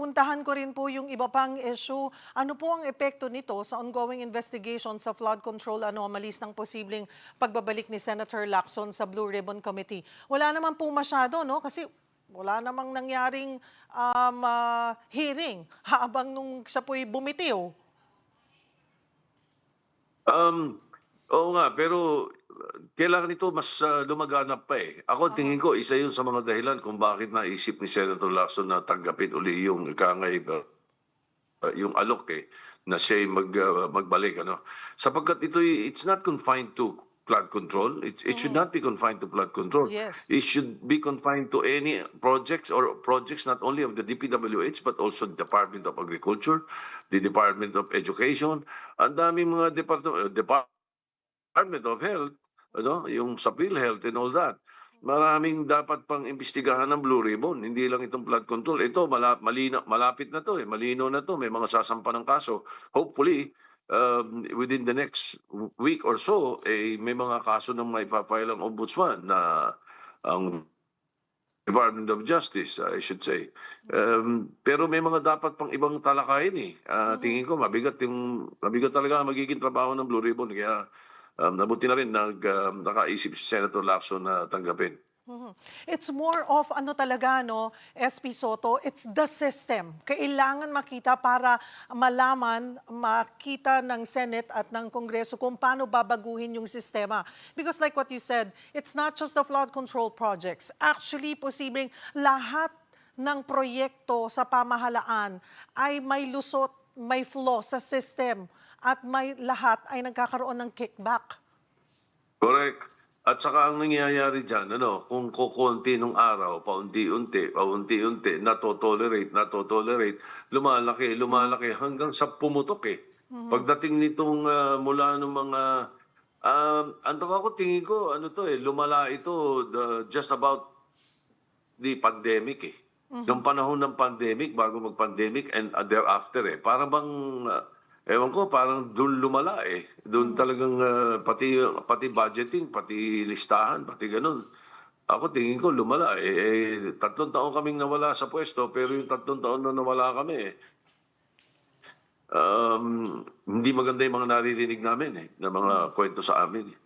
puntahan ko rin po yung iba pang issue. Ano po ang epekto nito sa ongoing investigation sa flood control anomalies ng posibleng pagbabalik ni Senator Lacson sa Blue Ribbon Committee? Wala naman po masyado, no? Kasi wala namang nangyaring um, ah, hearing habang nung siya po'y bumitiw. Um, oo nga, pero uh, kailangan ito mas uh, lumaganap pa eh. Ako tingin ko, isa yun sa mga dahilan kung bakit naisip ni Senator Lacson na tanggapin uli yung ikangay uh, uh, yung alok eh, na siya mag, uh, magbalik. Ano? Sapagkat ito, it's not confined to flood control. It, it should not be confined to flood control. Yes. It should be confined to any projects or projects not only of the DPWH but also the Department of Agriculture, the Department of Education, ang daming mga department, Department of Health, ano, yung sa PhilHealth and all that. Maraming dapat pang imbestigahan ng Blue Ribbon, hindi lang itong flood control. Ito, mala, malina, malapit na to, eh, malino na to, may mga sasampa ng kaso. Hopefully, um, within the next week or so, eh, may mga kaso na may file ang ombudsman na ang Department of Justice, I should say. Um, pero may mga dapat pang ibang talakayin eh. Ah, Tingin ko mabigat yung mabigat talaga ang magiging trabaho ng Blue Ribbon kaya um, nabuti na rin nag um, nakaisip si Senator Lacson na tanggapin. Mhm. It's more of ano talaga no, SP Soto, it's the system. Kailangan makita para malaman, makita ng Senate at ng Kongreso kung paano babaguhin yung sistema. Because like what you said, it's not just the flood control projects. Actually, posibleng lahat ng proyekto sa pamahalaan ay may lusot, may flaw sa system at may lahat ay nagkakaroon ng kickback. Correct. At saka ang nangyayari dyan, ano, kung kukunti nung araw, paunti-unti, paunti-unti, natotolerate, natotolerate, lumalaki, lumalaki hanggang sa pumutok eh. Pagdating nitong ah, mula ng mga, um, ang ako tingin ko, ano to eh, lumala ito the, just about the pandemic eh. Nung panahon ng pandemic, bago mag-pandemic and uh, thereafter eh, para bang, uh, ewan ko, parang doon lumala eh. Doon talagang uh, pati, pati budgeting, pati listahan, pati ganun. Ako tingin ko lumala eh. eh. Tatlong taon kaming nawala sa pwesto, pero yung tatlong taon na nawala kami eh. Um, hindi maganda yung mga naririnig namin eh, na mga kwento sa amin eh.